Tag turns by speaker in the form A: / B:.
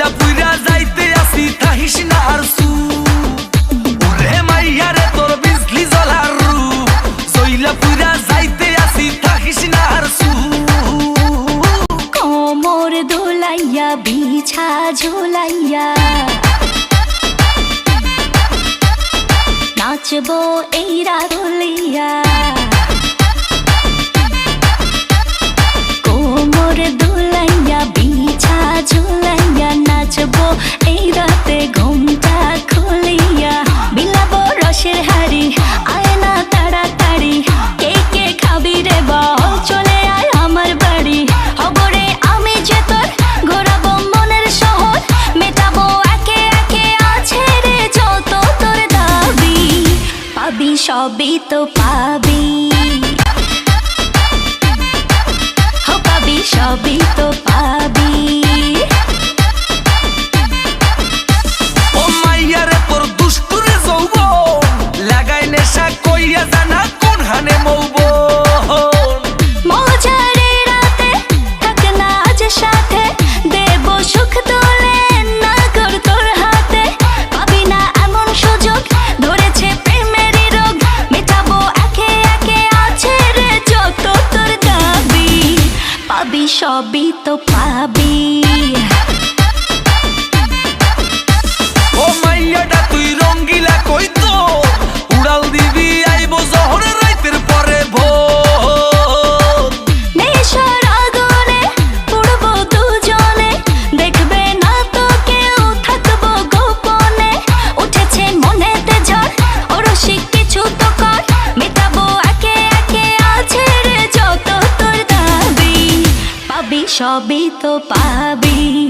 A: পুইলা পুইরা যাইতে আসি তাহিস না আর সু। ওরে মাইয়া রে, তোর বিজলি জ্বলার রু। সইলা পুইরা যাইতে আসি তাহিস না আর সু।
B: কোমর দোলাইয়া, বিছা ঝোলাইয়া। নাচবো এই রাগলিয়া সবই তো পাবি। পাবি, সবই তো পাবি।
A: ও লাগাই নেশা কইয়া জানা কোন হানে মৌব
B: সবই তো পাবি। সবই তো পাবি।